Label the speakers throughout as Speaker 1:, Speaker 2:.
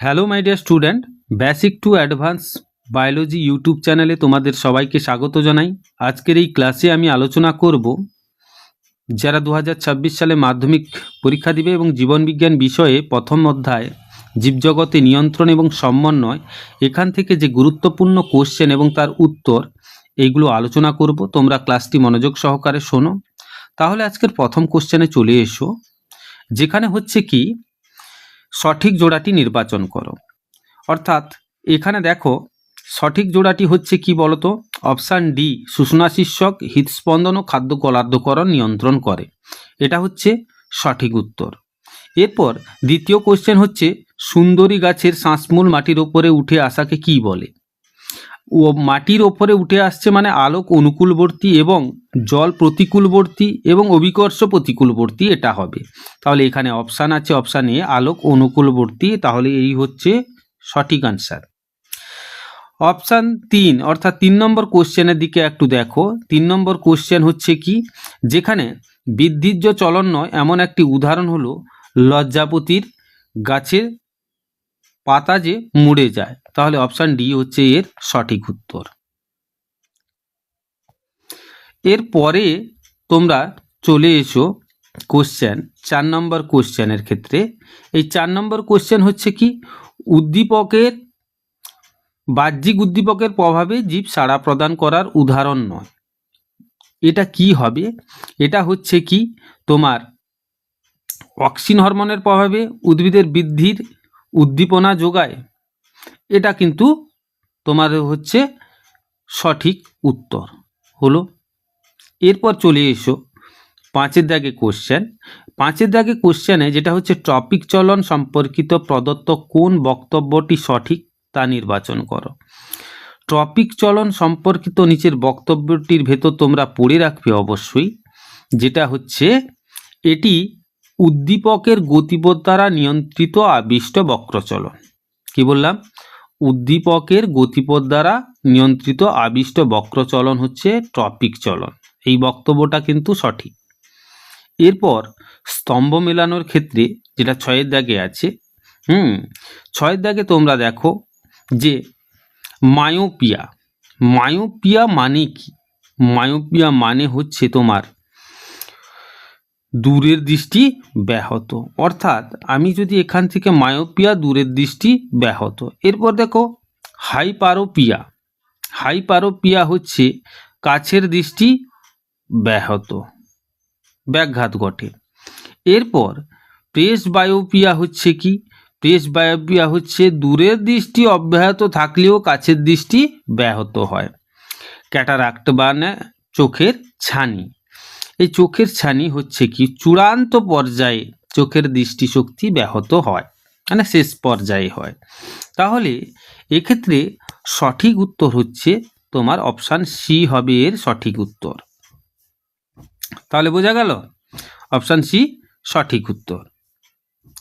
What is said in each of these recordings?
Speaker 1: Hello my dear student basic to advance biology YouTube চ্যানেলে তোমাদের সবাইকে স্বাগত জানাই। আজকের এই ক্লাসে আমি আলোচনা করব যারা দু হাজার ছাব্বিশ সালে মাধ্যমিক পরীক্ষা দিবে এবং জীবনবিজ্ঞান বিষয়ে প্রথম অধ্যায়, জীবজগতে নিয়ন্ত্রণ এবং সমন্বয়, এখান থেকে যে গুরুত্বপূর্ণ কোশ্চেন এবং তার উত্তর, এইগুলো আলোচনা করব। তোমরা ক্লাসটি মনোযোগ সহকারে শোনো। তাহলে আজকের প্রথম কোশ্চেনে চলে এসো। যেখানে হচ্ছে কি সঠিক জোড়াটি নির্বাচন করো। অর্থাৎ এখানে দেখো, সঠিক জোড়াটি হচ্ছে কি বলতো? অপশান ডি শুষ্ণা শীর্ষক, হৃদস্পন্দন ও খাদ্য কলার্ধকরণ নিয়ন্ত্রণ করে। এটা হচ্ছে সঠিক উত্তর। এরপর দ্বিতীয় কোশ্চেন হচ্ছে, সুন্দরী গাছের শ্বাসমূল মাটির ওপরে উঠে আসাকে কি বলে? ও মাটির ওপরে উঠে আসছে মানে আলোক অনুকূলবর্তী এবং জল প্রতিকূলবর্তী এবং অভিকর্ষ প্রতিকূলবর্তী এটা হবে। তাহলে এখানে অপশান আছে অপশান এ আলোক অনুকূলবর্তী, তাহলে এই হচ্ছে সঠিক আনসার অপশান তিন, অর্থাৎ তিন নম্বর কোশ্চেনের দিকে একটু দেখো। তিন নম্বর কোশ্চেন হচ্ছে কি? যেখানে বিদ্যুজ্জ চলন নয়, এমন একটি উদাহরণ হলো লজ্জাপতির গাছের পাতা যে মুড়ে যায়, তাহলে অপশান ডি হচ্ছে এর সঠিক উত্তর। এরপরে তোমরা চলে এসো কোশ্চেন চার নম্বর কোশ্চেনের ক্ষেত্রে। এই চার নম্বর কোশ্চেন হচ্ছে কি? উদ্দীপকের, বাহ্যিক উদ্দীপকের প্রভাবে জীব সাড়া প্রদান করার উদাহরণ নয়। এটা কি হবে? এটা হচ্ছে কি? তোমার অক্সিন হরমোনের প্রভাবে উদ্ভিদের বৃদ্ধির উদ্দীপনা যোগায়। এটা কিন্তু তোমার হচ্ছে সঠিক উত্তর। হলো? এরপর চলে এসো পাঁচের দাগে কোশ্চেন পাঁচের দাগে কোশ্চেনে যেটা হচ্ছে টপিক চলন সম্পর্কিত প্রদত্ত কোন বক্তব্যটি সঠিক তা নির্বাচন করো। টপিক চলন সম্পর্কিত নিচের বক্তব্যটির ভেতর তোমরা পড়ে রাখবে অবশ্যই, যেটা হচ্ছে এটি উদ্দীপকের গতিপথ দ্বারা নিয়ন্ত্রিত আবিষ্ট বক্রচলন। কি বললাম? উদ্দীপকের গতিপথ দ্বারা নিয়ন্ত্রিত আবিষ্ট বক্রচলন হচ্ছে ট্রপিক চলন। এই বক্তব্যটা কিন্তু সঠিক। এরপর স্তম্ভ মেলানোর ক্ষেত্রে যেটা ছয়ের দাগে আছে, হুম, ছয়ের দাগে তোমরা দেখো যে মায়োপিয়া। মায়োপিয়া মানে কি? মায়োপিয়া মানে হচ্ছে তোমার দূরের দৃষ্টি ব্যাহত। অর্থাৎ আমি যদি এখান থেকে মায়োপিয়া দূরের দৃষ্টি ব্যাহত। এরপর দেখো, হাইপারোপিয়া। হাইপারোপিয়া হচ্ছে কাছের দৃষ্টি ব্যাহত। ব্যাঘাত ঘটে। এরপর প্রেস বায়োপিয়া হচ্ছে কি? প্রেস বায়োপিয়া হচ্ছে দূরের দৃষ্টি অব্যাহত থাকলেও কাছের দৃষ্টি ব্যাহত হয়। ক্যাটারাক্ট মানে চোখের ছানি। এই চোখের ছানি হচ্ছে কি? চূড়ান্ত পর্যায়ে চোখের দৃষ্টিশক্তি ব্যাহত হয় মানে শেষ পর্যায়ে হয়। তাহলে এক্ষেত্রে সঠিক উত্তর হচ্ছে তোমার অপশান সি হবে এর সঠিক উত্তর। তাহলে বোঝা গেল? অপশান সি সঠিক উত্তর।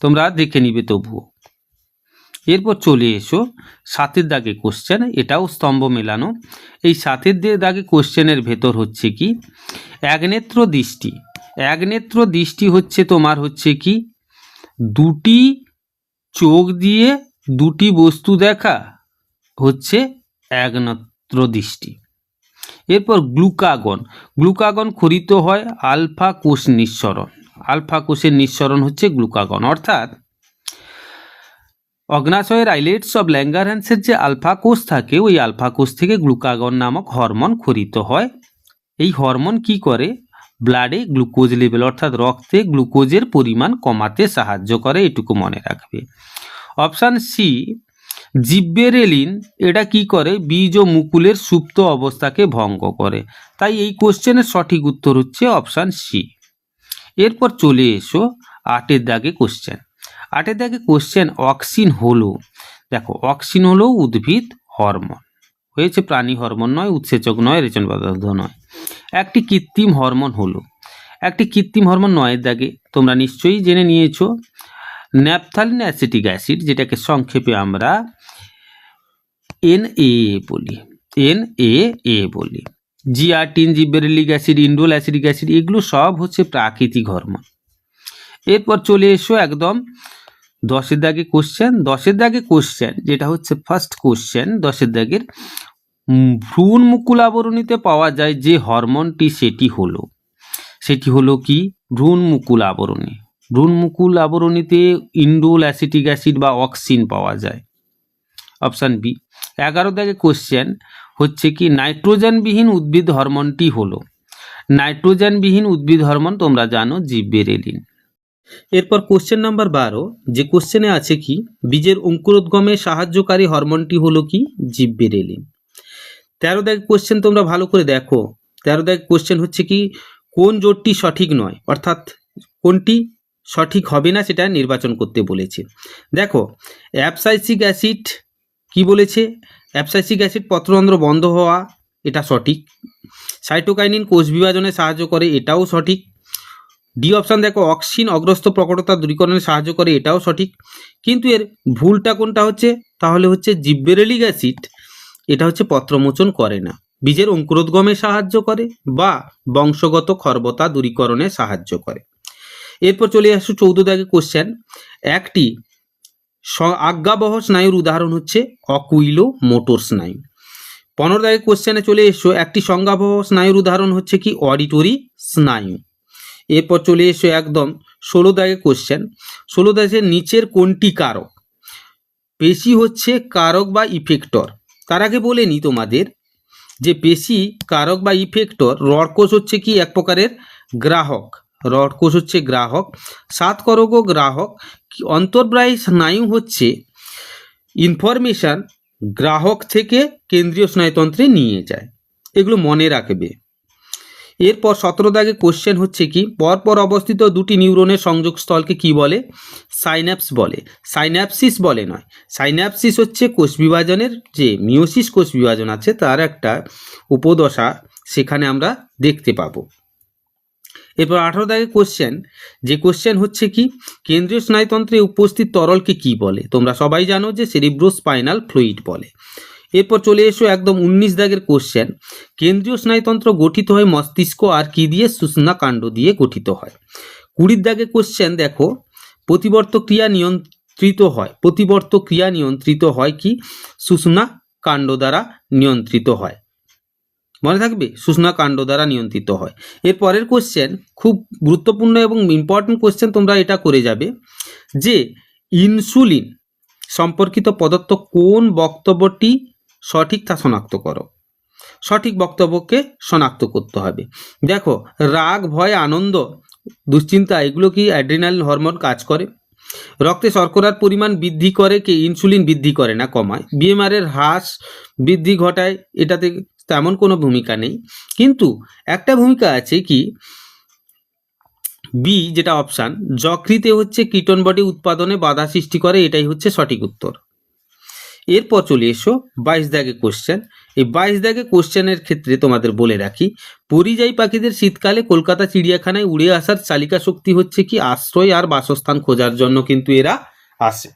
Speaker 1: তোমরা দেখে নিবে তবুও। এরপর চলে এসো সাতের দাগে কোশ্চেন এটাও স্তম্ভ মেলানো। এই সাতের দাগে কোশ্চেনের ভেতর হচ্ছে কি? একনেত্র দৃষ্টি। একনেত্র দৃষ্টি হচ্ছে তোমার হচ্ছে কি? দুটি চোখ দিয়ে দুটি বস্তু দেখা হচ্ছে একনেত্র দৃষ্টি। এরপর গ্লুকাগন। গ্লুকাগন খরিত হয় আলফা কোষ নিঃসরণ। আলফা কোষের নিঃসরণ হচ্ছে গ্লুকাগন। অর্থাৎ অগ্নাশয়ের আইলেটস অব ল্যাঙ্গারহ্যান্সের যে আলফা কোষ থাকে, ওই আলফা কোষ থেকে গ্লুকাগন নামক হরমোন খরিত হয়। এই হরমোন কি করে? ব্লাডে গ্লুকোজ লেভেল অর্থাৎ রক্তে গ্লুকোজের পরিমাণ কমাতে সাহায্য করে, এটুকু মনে রাখবে। অপশান সি, জিব্বেরেলিন, এটা কি করে? বীজ ও মুকুলের সুপ্ত অবস্থাকে ভঙ্গ করে। তাই এই কোশ্চেনের সঠিক উত্তর হচ্ছে অপশান সি। এরপর চলে এসো আটের দাগে কোশ্চেন। আটের দাগে কোশ্চেন অক্সিন হলো। দেখো অক্সিন হলো উদ্ভিদ হরমোন হয়েছে প্রাণী হরমোন নয়, উৎসেচক নয়, রেচন পদার্থ নয়। একটি কৃত্রিম হরমোন হলো। একটি কৃত্রিম হরমোন নয়ের দাগে তোমরা নিশ্চয়ই জেনে নিয়েছো, ন্যাপথালিন অ্যাসিটিক অ্যাসিড, যেটাকে সংক্ষেপে আমরা এন এ বলি। এন এ এ বলি। Zeatin gibberellic acid indole acetic acid এগুলো সব হচ্ছে প্রাকৃতিক হরমোন এরপর চলে এসো একদম দশের দাগে কোশ্চেন দশের দাগে কোশ্চেন যেটা হচ্ছে ফার্স্ট কোশ্চেন দশের দাগের ভ্রূণ মুকুল আবরণীতে পাওয়া যায় যে হরমোনটি সেটি হলো। সেটি হলো কি? ভ্রূণ মুকুল আবরণী। ভ্রূণ মুকুল আবরণীতে ইন্ডোল অ্যাসিটিক অ্যাসিড বা অক্সিন পাওয়া যায়। অপশান বি এগারো দাগে কোশ্চেন হচ্ছে কি? নাইট্রোজেনবিহীন উদ্ভিদ হরমোনটি হলো। নাইট্রোজেনবিহীন উদ্ভিদ হরমোন তোমরা জানো জিব্বেরেলিন এরপর কোশ্চেন নাম্বার বারো, যে কোশ্চেনে আছে কি, বীজের অঙ্কুরোদ্গমে সাহায্যকারী হরমোনটি হলো কি জিব্বেরেলিন তেরো দাগ কোশ্চেন তোমরা ভালো করে দেখো। তেরো দাগ কোশ্চেন হচ্ছে কি, কোন জোটটি সঠিক নয়, অর্থাৎ কোনটি সঠিক হবে না সেটা নির্বাচন করতে বলেছে। দেখো, অ্যাপসাইসিক অ্যাসিড কি বলেছে? অ্যাপসাইসিক অ্যাসিড পত্ররন্ধ্র বন্ধ হওয়া, এটা সঠিক। সাইটোকাইনিন কোষ বিভাজনে সাহায্য করে, এটাও সঠিক। ডি অপশান দেখো, অক্সিন অগ্রস্ত প্রকটতা দূরীকরণে সাহায্য করে, এটাও সঠিক। কিন্তু এর ভুলটা কোনটা হচ্ছে? তাহলে হচ্ছে জিব্বেরেলিক অ্যাসিড। এটা হচ্ছে পত্রমোচন করে না। বীজের অঙ্কুরোদ্গমে সাহায্য করে বা বংশগত খর্বতা দূরীকরণে সাহায্য করে। এরপর চলে আসো চৌদ্দ দাগে কোশ্চেন একটি আজ্ঞাবহ স্নায়ুর উদাহরণ হচ্ছে অকুইলো মোটর স্নায়ু। পনেরো দাগে কোশ্চেনে চলে এসো। একটি সংজ্ঞাবহ স্নায়ুর উদাহরণ হচ্ছে কি? অডিটরি স্নায়ু। এরপর চলে এসো একদম ষোলো দাগে কোশ্চেন ষোলো দাগের নিচের কোনটি কারক? পেশি হচ্ছে কারক বা ইফেক্টর তার আগে বলে নি তোমাদের যে পেশি, কারক বা ইফেক্টর রডকোষ হচ্ছে কি এক প্রকারের? গ্রাহক। রডকোষ হচ্ছে গ্রাহক। সাত করক ও গ্রাহক। অন্তর্ব্রাহী স্নায়ু হচ্ছে ইনফরমেশন গ্রাহক থেকে কেন্দ্রীয় স্নায়ুতন্ত্রে নিয়ে যায়। এগুলো মনে রাখবে। এরপর সতেরো দাগে কোশ্চেন হচ্ছে কি, পরপর অবস্থিত দুটি নিউরনের সংযোগস্থলকে কি বলে? সাইন্যাপস বলে। সাইন্যাপসিস বলে নয়। সাইন্যাপসিস হচ্ছে কোষ বিভাজনের যে মিওসিস কোষ বিভাজন আছে, তার একটা উপদশা সেখানে আমরা দেখতে পাবো। এরপর আঠারো দাগে কোশ্চেন যে কোশ্চেন হচ্ছে কি, কেন্দ্রীয় স্নায়ুতন্ত্রে উপস্থিত তরলকে কি বলে? তোমরা সবাই জানো যে সেরিব্রোস্পাইনাল ফ্লুইড বলে। এরপর চলে এসো একদম উনিশ দাগের কোশ্চেন কেন্দ্রীয় স্নায়ুতন্ত্র গঠিত হয় মস্তিষ্ক আর কি দিয়ে? সুষনা কাণ্ড দিয়ে গঠিত হয়। কুড়ির দাগে কোশ্চেন দেখো প্রতিবর্ত ক্রিয়া নিয়ন্ত্রিত হয়। প্রতিবর্ত ক্রিয়া নিয়ন্ত্রিত হয় কি? সুষনা কাণ্ড দ্বারা নিয়ন্ত্রিত হয়। মনে থাকবে? সুষনা কাণ্ড দ্বারা নিয়ন্ত্রিত হয়। এর পরের কোশ্চেন খুব গুরুত্বপূর্ণ এবং ইম্পর্টেন্ট কোশ্চেন তোমরা এটা করে যাবে। যে, ইনসুলিন সম্পর্কিত পদার্থ কোন বক্তব্যটি সঠিক তা শনাক্ত করো। সঠিক বক্তব্যকে শনাক্ত করতে হবে। দেখো, রাগ, ভয়, আনন্দ, দুশ্চিন্তা, এগুলো কি অ্যাড্রিনাল হরমোন কাজ করে? রক্তে শর্করার পরিমাণ বৃদ্ধি করে কি ইনসুলিন বৃদ্ধি করে না কমায়? বিএমআরের হ্রাস বৃদ্ধি ঘটায়, এটাতে তেমন কোনো ভূমিকা নেই। কিন্তু একটা ভূমিকা আছে কি? বি যেটা অপশান যকৃতে হচ্ছে কিটন বডি উৎপাদনে বাধা সৃষ্টি করে, এটাই হচ্ছে সঠিক উত্তর। এরপর চলে এসো বাইশ দাগে কোশ্চেন এই বাইশ দাগে কোশ্চেনের ক্ষেত্রে তোমাদের বলে রাখি, পরিযায়ী পাখিদের শীতকালে কলকাতা চিড়িয়াখানায় উড়ে আসার চালিকা শক্তি হচ্ছে কি আশ্রয় আর বাসস্থান খোঁজার জন্য কিন্তু এরা আসে।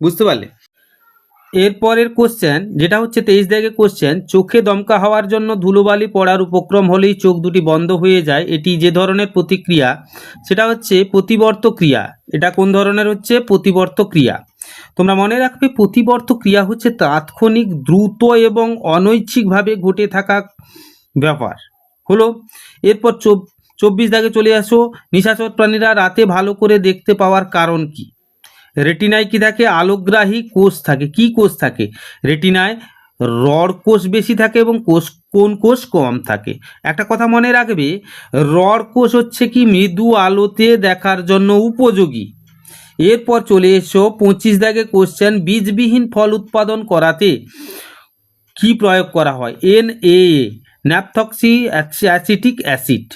Speaker 1: বুঝতে পারলে? এরপরের কোশ্চেন যেটা হচ্ছে তেইশ দাগে কোশ্চেন চোখে দমকা হওয়ার জন্য ধুলোবালি পড়ার উপক্রম হলেই চোখ দুটি বন্ধ হয়ে যায়, এটি যে ধরনের প্রতিক্রিয়া? সেটা হচ্ছে প্রতিবর্ত ক্রিয়া। এটা কোন ধরনের হচ্ছে? প্রতিবর্ত ক্রিয়া। তোমরা মনে রাখবে, প্রতিবর্ত ক্রিয়া হচ্ছে তাৎক্ষণিক, দ্রুত এবং অনৈচ্ছিকভাবে ঘটে থাকা ব্যাপার। হলো, এরপর চব- চব্বিশ দাগে চলে আসো, নিশাচর প্রাণীরা রাতে ভালো করে দেখতে পাওয়ার কারণ কি? রেটিনায় কি থাকে? আলোগ্রাহী কোষ থাকে। কি কোষ থাকে? রেটিনায় রড কোষ বেশি থাকে এবং কোষ, কোন কোষ কম থাকে। একটা কথা মনে রাখবে রড কোষ হচ্ছে কি? মৃদু আলোতে দেখার জন্য উপযোগী। এরপর চলে এসো পঁচিশ দাগে কোশ্চেন বীজবিহীন ফল উৎপাদন করাতে কি প্রয়োগ করা হয়? N A naphthoxy acetic acid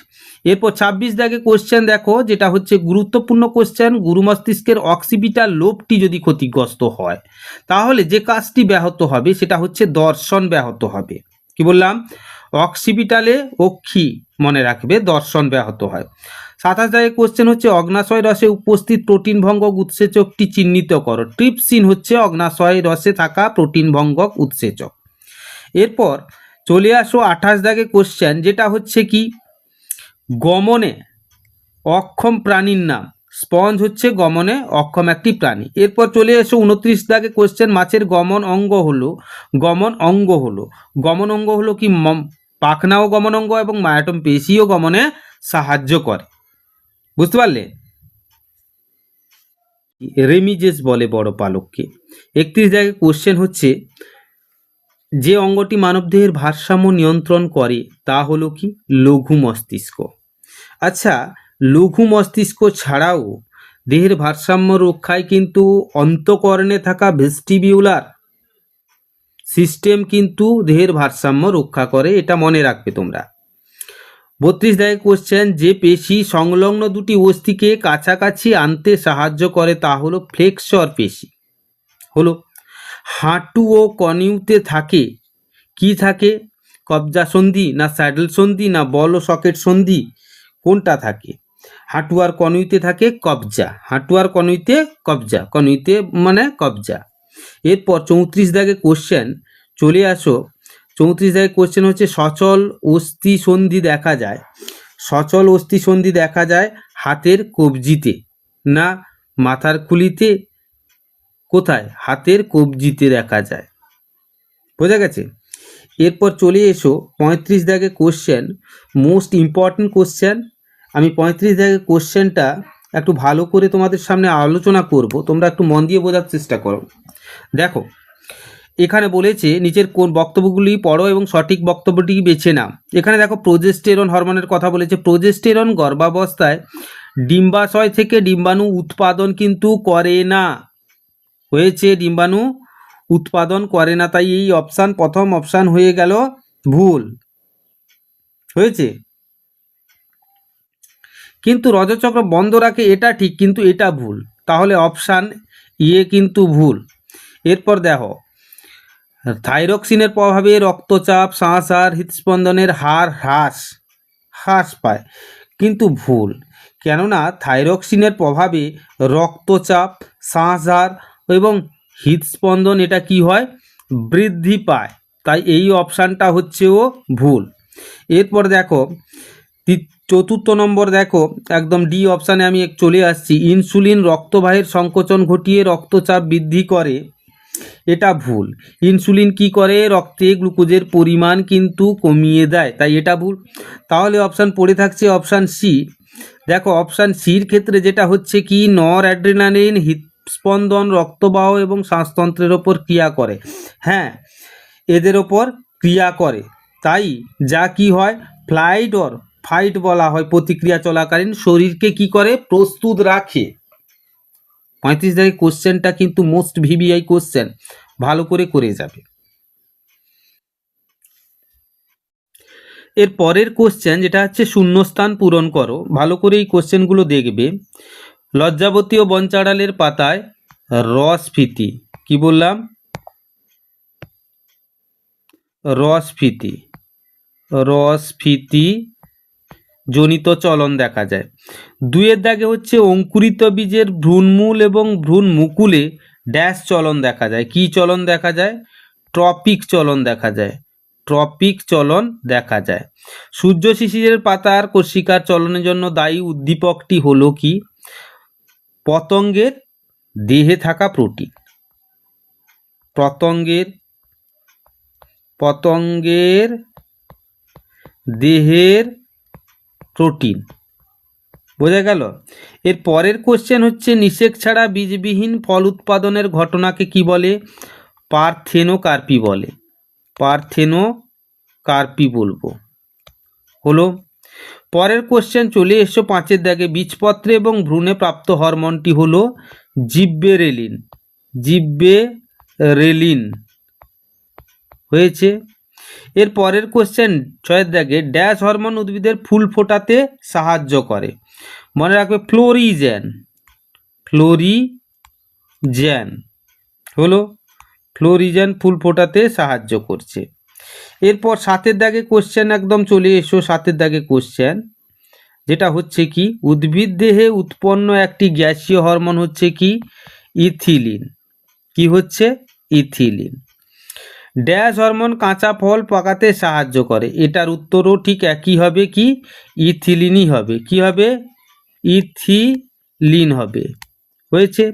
Speaker 1: এরপর ছাব্বিশ দাগে কোশ্চেন দেখো, যেটা হচ্ছে গুরুত্বপূর্ণ কোশ্চেন গুরু মস্তিষ্কের অক্সিপিটাল লোবটি যদি ক্ষতিগ্রস্ত হয়, তাহলে যে কাজটি ব্যাহত হবে সেটা হচ্ছে দর্শন ব্যাহত হবে। কি বললাম? অক্সিপিটালে অক্ষি মনে রাখবে, দর্শন ব্যাহত হয়। সাতাশ দাগে কোশ্চেন হচ্ছে অগ্নাশয় রসে উপস্থিত প্রোটিন ভঙ্গক উৎসেচকটি চিহ্নিত করো। ট্রিপসিন হচ্ছে অগ্নাশয় রসে থাকা প্রোটিন ভঙ্গক উৎসেচক। এরপর চলে আসো আঠাশ দাগে কোশ্চেন যেটা হচ্ছে কি? গমনে অক্ষম প্রাণীর নাম। স্পঞ্জ হচ্ছে গমনে অক্ষম একটি প্রাণী। এরপর চলে এসো উনত্রিশ দাগে কোশ্চেন মাছের গমন অঙ্গ হলো, গমন অঙ্গ হলো। গমন অঙ্গ হলো কি? পাখনাও গমন অঙ্গ এবং মায়াটম পেশিও গমনে সাহায্য করে। বুঝতে পারলে? রেমিজেস বলে বড় পালককে। একত্রিশ জায়গায় কোশ্চেন হচ্ছে যে অঙ্গটি মানবদেহের ভারসাম্য নিয়ন্ত্রণ করে, তা হলো কি? লঘু মস্তিষ্ক। আচ্ছা লঘু মস্তিষ্ক ছাড়াও দেহের ভারসাম্য রক্ষায় কিন্তু অন্তকর্ণে থাকা ভেস্টিবিউলার সিস্টেম কিন্তু দেহের ভারসাম্য রক্ষা করে, এটা মনে রাখবে তোমরা। বত্রিশ দাগে কোশ্চেন যে পেশি সংলগ্ন দুটি অস্থিকে কাছাকাছি আনতে সাহায্য করে, তা হলো ফ্লেক্সর পেশি। হলো হাঁটু ও কনিউতে থাকে। কি থাকে? কবজা সন্ধি না স্যাডেল সন্ধি না বল ও সকেট সন্ধি? কোনটা থাকে? হাঁটু আর কনুইতে থাকে কবজা। হাঁটু আর কনুইতে কবজা। কনুইতে মানে কবজা। এরপর চৌত্রিশ দাগে কোশ্চেন চলে আসো। চৌত্রিশ দাগে কোশ্চেন হচ্ছে, সচল অস্থি সন্ধি দেখা যায়। সচল অস্থি সন্ধি দেখা যায় হাতের কবজিতে না মাথার খুলিতে কোথায়? হাতের কবজিতে দেখা যায়। বোঝা গেছে? এরপর চলে এসো পঁয়ত্রিশ দাগে কোশ্চেন মোস্ট ইম্পর্ট্যান্ট কোশ্চেন আমি পঁয়ত্রিশ দাগে কোশ্চেনটা একটু ভালো করে তোমাদের সামনে আলোচনা করব। তোমরা একটু মন দিয়ে বোঝার চেষ্টা করো। দেখো, এখানে বলেছে, নিচের কোন বক্তব্যগুলি পড়ো এবং সঠিক বক্তব্যটি বেছে নাও। এখানে দেখো প্রোজেস্টেরন হরমোনের কথা বলেছে। প্রোজেস্টেরন গর্ভাবস্থায় ডিম্বাশয় থেকে ডিম্বাণু উৎপাদন কিন্তু করে না। হয়েছে ডিম্বাণু? উৎপাদন করে না তাই এই অপশান, প্রথম অপশান হয়ে গেল ভুল। হয়েছে? কিন্তু রজচক্র বন্ধ রাখে, এটা ঠিক, কিন্তু এটা ভুল। তাহলে অপশান ইয়ে কিন্তু ভুল। এরপর দেখো, থাইরক্সিনের প্রভাবে রক্তচাপ শ্বাস আর হৃদস্পন্দনের হার হ্রাস হ্রাস পায়, কিন্তু ভুল। কেননা থাইরক্সিনের প্রভাবে রক্তচাপ শ্বাসহার এবং হৃদস্পন্দন এটা কি হয়? বৃদ্ধি পায়। তাই এই অপশানটা হচ্ছেও ভুল। এরপর দেখো চতুর্থ নম্বর দেখো, একদম ডি অপশানে আমি চলে আসছি। ইনসুলিন রক্তবাহের সংকোচন ঘটিয়ে রক্তচাপ বৃদ্ধি করে। এটা ভুল। ইনসুলিন কি করে? রক্তে গ্লুকোজের পরিমাণ কিন্তু কমিয়ে দেয়। তাই এটা ভুল। তাহলে অপশান পড়ে থাকছে অপশান সি। দেখো, অপশান সির ক্ষেত্রে যেটা হচ্ছে কি? নর অ্যাড্রিনালিন হৃদস্পন্দন রক্তবাহ এবং শ্বাসতন্ত্রের ওপর ক্রিয়া করে। হ্যাঁ এদের ওপর ক্রিয়া করে। তাই যা কি হয়? ফ্লাইট অর ফাইট বলা হয় প্রতিক্রিয়া চলাকালীন শরীরকে কি করে? প্রস্তুত রাখে। পঁয়ত্রিশ তারিখ কোশ্চেনটা কিন্তু মোস্ট ভিভিআই কোশ্চেন। ভালো করে করে যাবে। এর পরের কোশ্চেন যেটা হচ্ছে শূন্যস্থান পূরণ করো। ভালো করে এই কোশ্চেনগুলো দেখবে। লজ্জাবতী ও বনচাড়ালের পাতায় রসফিতি কি বললাম? রসফিতি রসফিতি জনিত চলন দেখা যায়। দুইয়ের দাগে হচ্ছে অঙ্কুরিত বীজের ভ্রূণমূল এবং ভ্রূণ মুকুলে ড্যাশ চলন দেখা যায়। কি চলন দেখা যায়? ট্রপিক চলন দেখা যায়। ট্রপিক চলন দেখা যায়। সূর্য শিশিরের পাতার কোষিকার চলনের জন্য দায়ী উদ্দীপকটি হলো কি? পতঙ্গের দেহে থাকা প্রোটিন। পতঙ্গের পতঙ্গের দেহের প্রোটিন। বোঝা গেল? এর পরের কোশ্চেন হচ্ছে, নিষেক ছাড়া বীজবিহীন ফল উৎপাদনের ঘটনাকে কি বলে? পার্থেনোকার্পি বলে। পার্থেনোকার্পি বলব। হলো পরের কোশ্চেন চলে এসো পাঁচের দাগে। বীজপত্রে এবং ভ্রূণে প্রাপ্ত হরমোনটি হলো জিব্বেরেলিন। জিব্বেরেলিন। হয়েছে। এর পরের কোশ্চেন ছয়ের দাগে ড্যাশ হরমোন উদ্ভিদের ফুল ফোটাতে সাহায্য করে। মনে রাখবে, ফ্লোরিজেন। ফ্লোরিজেন। হলো, ফ্লোরিজেন ফুল ফোটাতে সাহায্য করছে। এরপর সাতের দাগে কোশ্চেন একদম চলে এসো, সাতের দাগে কোশ্চেন যেটা হচ্ছে কি, উদ্ভিদ দেহে উৎপন্ন একটি গ্যাসীয় হরমোন হচ্ছে কি? ইথিলিন। কি হচ্ছে? ইথিলিন। ড্যাশ হরমোন কাঁচা ফল পাকাতে সাহায্য করে। এটার উত্তরও ঠিক একই হবে কি? ইথিলিনই হবে। কি হবে? ইথিলিন হবে। হয়েছে?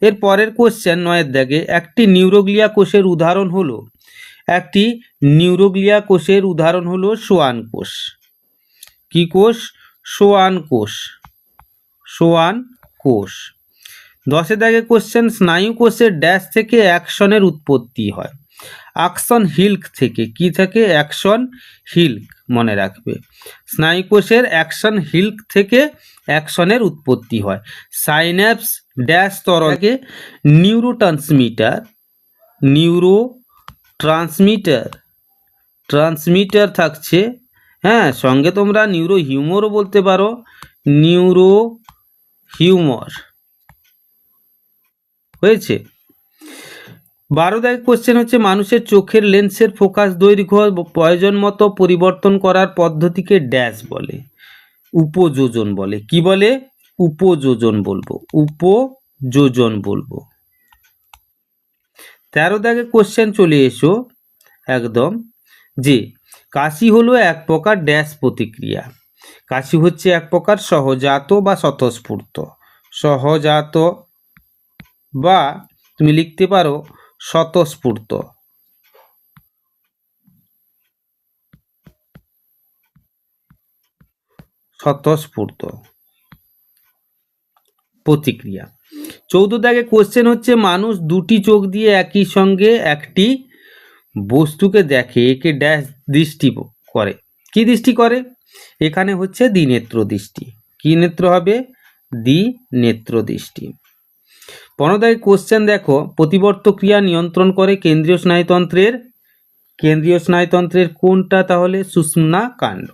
Speaker 1: এর পরের কোশ্চেন নয়ের দাগে একটি নিউরোগ্লিয়া কোষের উদাহরণ হলো একটি নিউরোগ্লিয়া কোষের উদাহরণ হলো সোয়ান কোষ। কি কোষ? সোয়ান কোষ। সোয়ান কোষ। দশে দাগে কোশ্চেন স্নায়ু কোষের ড্যাশ থেকে অ্যাকশনের উৎপত্তি হয়। অ্যাকশন হিল্ক থেকে কি থেকে? অ্যাকশন হিল্ক মনে রাখবে। স্নায়ু কোষের অ্যাকশন হিল্ক থেকে অ্যাকশনের উৎপত্তি হয়। সাইন্যাপস ড্যাশ তরলকে নিউরোট্রান্সমিটার নিউরো ট্রান্সমিটার ট্রান্সমিটার থাকছে হ্যাঁ সঙ্গে তোমরা নিউরো হিউমরও বলতে পারো। নিউরো হিউমর হয়েছে? বারো দাগ কোশ্চেন হচ্ছে, মানুষের চোখের লেন্সের ফোকাস দৈর্ঘ্য, প্রয়োজন মতো পরিবর্তন করার পদ্ধতিকে ড্যাশ বলে। উপযোজন বলে। কি বলে? উপযোজন বলব। উপযোজন বলব। তেরো দাগে কোশ্চেন চলে এসো। একদম। যে কাশি হলো এক প্রকার ড্যাশ প্রতিক্রিয়া। কাশি হচ্ছে এক প্রকার সহজাত বা স্বতঃস্ফূর্ত। সহজাত বা, তুমি লিখতে পারো, স্বতঃস্ফূর্ত। স্বতঃস্ফূর্ত প্রতিক্রিয়া। চৌদ্দ দাগে কোশ্চেন হচ্ছে, মানুষ দুটি চোখ দিয়ে একই সঙ্গে একটি বস্তুকে দেখে, একে ড্যাশ দৃষ্টি করে। কি দৃষ্টি করে? এখানে হচ্ছে দ্বিনেত্র দৃষ্টি। কি নেত্র হবে? দ্বিনেত্র দৃষ্টি। পনেরোদায় কোশ্চেন দেখো, প্রতিবর্ত ক্রিয়া নিয়ন্ত্রণ করে কেন্দ্রীয় স্নায়ুতন্ত্রের কেন্দ্রীয় স্নায়ুতন্ত্রের কোনটা তাহলে? সুষুম্না কাণ্ড।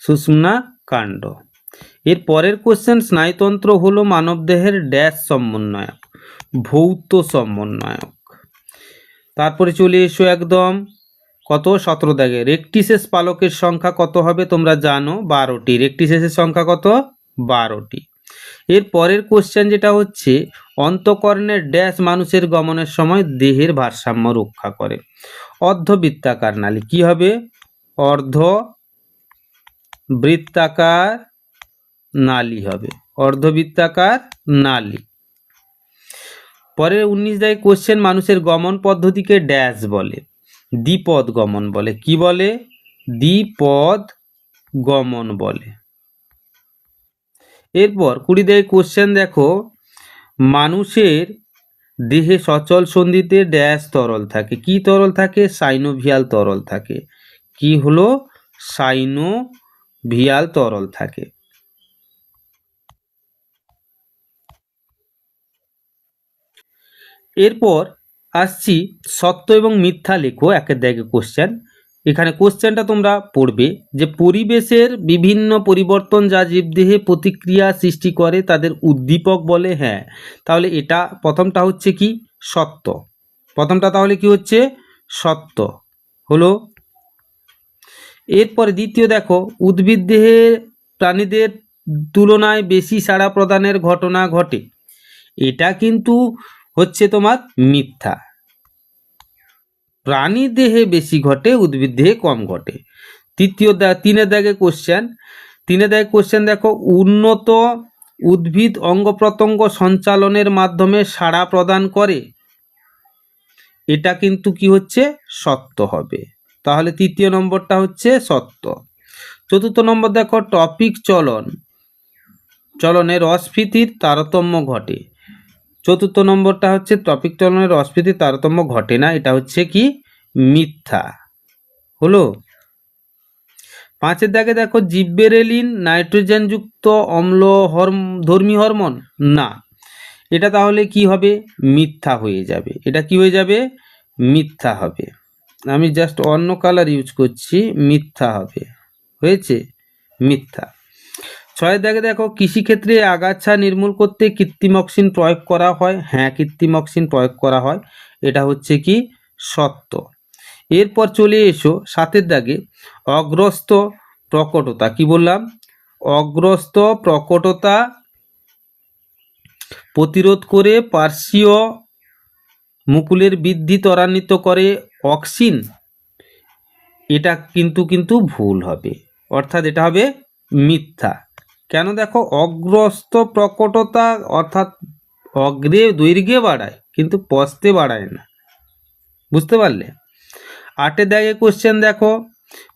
Speaker 1: সুষুম্না কাণ্ড। এর পরের কোশ্চেন স্নায়ুতন্ত্র হলো মানবদেহের ড্যাশ সমন্বয়ক, ভৌত সমন্বয়ক। তারপরে চলে এসো একদম কত? সতেরো দাগে। রেকটিসেস পালকের সংখ্যা কত হবে তোমরা জানো? বারোটি। রেকটিসেসের সংখ্যা কত? বারোটি। এর পরের কোশ্চেন যেটা হচ্ছে, অন্তকর্ণের ড্যাশ মানুষের গমনের সময় দেহের ভারসাম্য রক্ষা করে। অর্ধবৃত্তাকার নালী। কি হবে? অর্ধ বৃত্তাকার নালী হবে। অর্ধবৃত্তাকার নালী। পরের উনিশ দায় কোশ্চেন মানুষের গমন পদ্ধতিকে ড্যাশ বলে। দ্বিপদ গমন বলে। কি বলে? দ্বিপদ গমন বলে। এরপর কুড়ি দেয় কোশ্চেন দেখো, মানুষের দেহে সচল সন্ধিতে ড্যাশ তরল থাকে। কি তরল থাকে? সাইনোভিয়াল তরল থাকে। কি হলো? সাইনোভিয়াল তরল থাকে। এরপর আসছি সত্য এবং মিথ্যা লেখো, একের দাগে কোশ্চেন এখানে কোশ্চেনটা তোমরা পড়বে যে পরিবেশের বিভিন্ন পরিবর্তন যা জীবদেহে প্রতিক্রিয়া সৃষ্টি করে, তাদের উদ্দীপক বলে হ্যাঁ। তাহলে এটা প্রথমটা হচ্ছে কি? সত্য। প্রথমটা তাহলে কি হচ্ছে? সত্য। হলো এরপরে দ্বিতীয় দেখো, উদ্ভিদ দেহে প্রাণীদের তুলনায় বেশি সাড়া প্রদানের ঘটনা ঘটে। এটা কিন্তু হচ্ছে তোমার মিথ্যা। প্রাণী দেহে বেশি ঘটে, উদ্ভিদ দেহে কম ঘটে। তৃতীয় তিনের দাগে কোশ্চেন তিনে দাগে কোশ্চেন দেখো, উন্নত উদ্ভিদ অঙ্গ প্রত্যঙ্গ সঞ্চালনের মাধ্যমে সাড়া প্রদান করে। এটা কিন্তু কি হচ্ছে? সত্য হবে। তাহলে তৃতীয় নম্বরটা হচ্ছে সত্য। চতুর্থ নম্বর দেখো, টপিক চলন। চলনের অস্ফীতির তারতম্য ঘটে। চতুর্থ নম্বরটা হচ্ছে টপিক চলনের অস্ফীতির তারতম্য ঘটে না, এটা হচ্ছে কি? মিথ্যা। হলো? পাঁচের দাগে দেখো জিব্বেরেলিন নাইট্রোজেনযুক্ত অম্ল হরম, ধর্মী হরমোন? না। এটা তাহলে কি হবে? মিথ্যা হয়ে যাবে। এটা কি হয়ে যাবে? মিথ্যা হবে। আমি জাস্ট অন্য কালার ইউজ করছি, মিথ্যা হবে। হয়েছে? মিথ্যা। ছয় দাগে দেখো, কৃষিক্ষেত্রে আগাছা নির্মূল করতে কৃত্রিম অক্সিন প্রয়োগ করা হয়। হ্যাঁ কৃত্রিম অক্সিন প্রয়োগ করা হয়। এটা হচ্ছে কি? সত্য। এরপর চলে এসো সাতের দাগে অগ্রস্ত প্রকটতা। কি বললাম? অগ্রস্ত প্রকটতা প্রতিরোধ করে পার্শ্বীয় মুকুলের বৃদ্ধি ত্বরান্বিত করে অক্সিন, এটা কিন্তু কিন্তু ভুল হবে। অর্থাৎ এটা হবে মিথ্যা। কেন দেখো অগ্রস্ত প্রকটতা অর্থাৎ অগ্রে দৈর্ঘ্যে বাড়ায়, কিন্তু পস্তে বাড়ায় না। বুঝতে পারলে? আটে দাগে কোশ্চেন দেখো,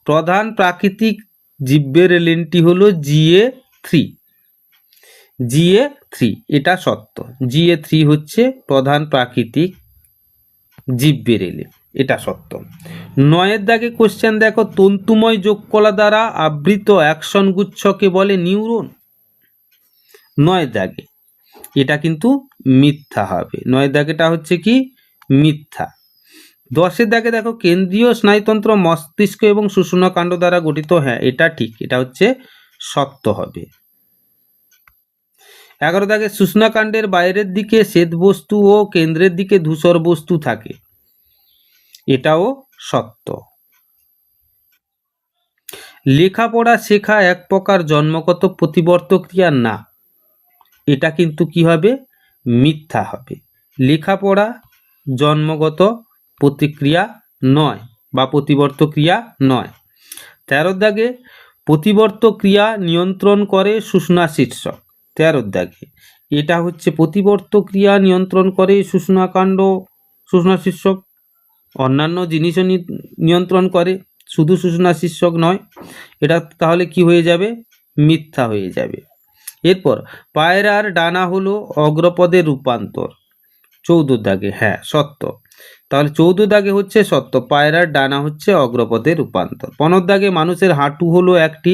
Speaker 1: প্রধান প্রাকৃতিক জীবের এলিনটি হলো জিএ থ্রি জিএ থ্রি এটা সত্য। জিএ থ্রি হচ্ছে প্রধান প্রাকৃতিক জীবের এলিন এটা সত্য। নয়ের দাগে কোশ্চেন দেখো, তন্তুময় যোগকলা দ্বারা আবৃত অ্যাকশন গুচ্ছকে বলে নিউরন। নয় দাগে, এটা কিন্তু মিথ্যা হবে। নয় দাগেটা হচ্ছে কি? মিথ্যা। দশের দাগে দেখো, কেন্দ্রীয় স্নায়ুতন্ত্র মস্তিষ্ক এবং কাণ্ড দ্বারা গঠিত হ্যাঁ এটা ঠিক, এটা হচ্ছে সত্য হবে। এগারো দাগে কাণ্ডের বাইরের দিকে শ্বেত বস্তু ও কেন্দ্রের দিকে ধূসর বস্তু থাকে। এটাও সত্য। লেখাপড়া শেখা এক প্রকার জন্মগত প্রতিবর্ত ক্রিয়া না। এটা কিন্তু কি হবে? মিথ্যা হবে। লেখাপড়া জন্মগত প্রতিক্রিয়া নয় বা প্রতিবর্ত ক্রিয়া নয়। তেরো দাগে প্রতিবর্ত ক্রিয়া নিয়ন্ত্রণ করে সুষনা শীর্ষক। তেরো দাগে এটা হচ্ছে প্রতিবর্ত ক্রিয়া নিয়ন্ত্রণ করে সুষনাকাণ্ড সুষনা শীর্ষক। অন্যান্য জিনিসও নিয়ন্ত্রণ করে, শুধু সুষনা শীর্ষক নয়, এটা তাহলে কি হয়ে যাবে? মিথ্যা হয়ে যাবে। এরপর পায়রার ডানা হলো অগ্রপদের রূপান্তর। চৌদ্দ দাগে হ্যাঁ সত্য। তাহলে চৌদ্দ দাগে হচ্ছে সত্য পায়রার ডানা হচ্ছে অগ্রপদের রূপান্তর। পনেরো দাগে মানুষের হাঁটু হলো একটি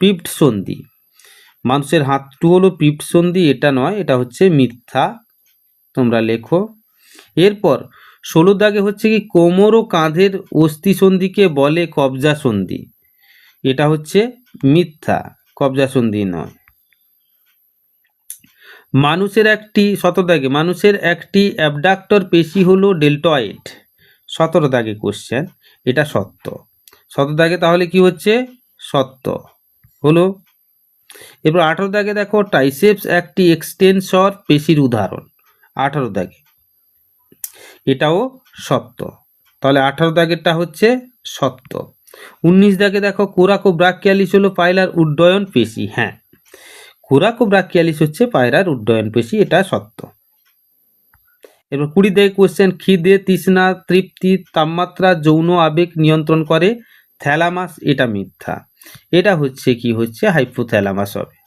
Speaker 1: পিপ্ট সন্ধি। মানুষের হাঁটু হলো পিপ্ট সন্ধি এটা নয়, এটা হচ্ছে মিথ্যা। তোমরা লেখো। এরপর ষোলো দাগে হচ্ছে কি, কোমর ও কাঁধের অস্থি সন্ধিকে বলে কবজা সন্ধি এটা হচ্ছে মিথ্যা কবজা সন্ধি নয়। মানুষের একটি, সতেরো দাগে, মানুষের একটি অ্যাবডাক্টর পেশি হলো ডেল্টয়েড। সতেরো দাগে কোশ্চেন এটা সত্য। সতেরো দাগে তাহলে কি হচ্ছে? সত্য। হলো এবার আঠারো দাগে দেখো টাইসেপস একটি এক্সটেনসর পেশির উদাহরণ। আঠারো দাগে। এটাও সত্য তাহলে আঠারো দাগেরটা হচ্ছে সত্য উনিশ দাগে দেখো কোরাকো ব্রাকিয়ালিস হলো পায়লার উড্ডয়ন পেশি। হ্যাঁ কোরাকো ব্রাকিয়ালিস হচ্ছে পায়রার উড্ডয়ন পেশি, এটা সত্য এবার কুড়ি দাগে কোশ্চেন খিদে, তৃষ্ণা, তৃপ্তি, তাপমাত্রা, যৌন আবেগ নিয়ন্ত্রণ করে থ্যালামাস এটা মিথ্যা। এটা হচ্ছে কি হচ্ছে হাইপোথ্যালামাস হবে।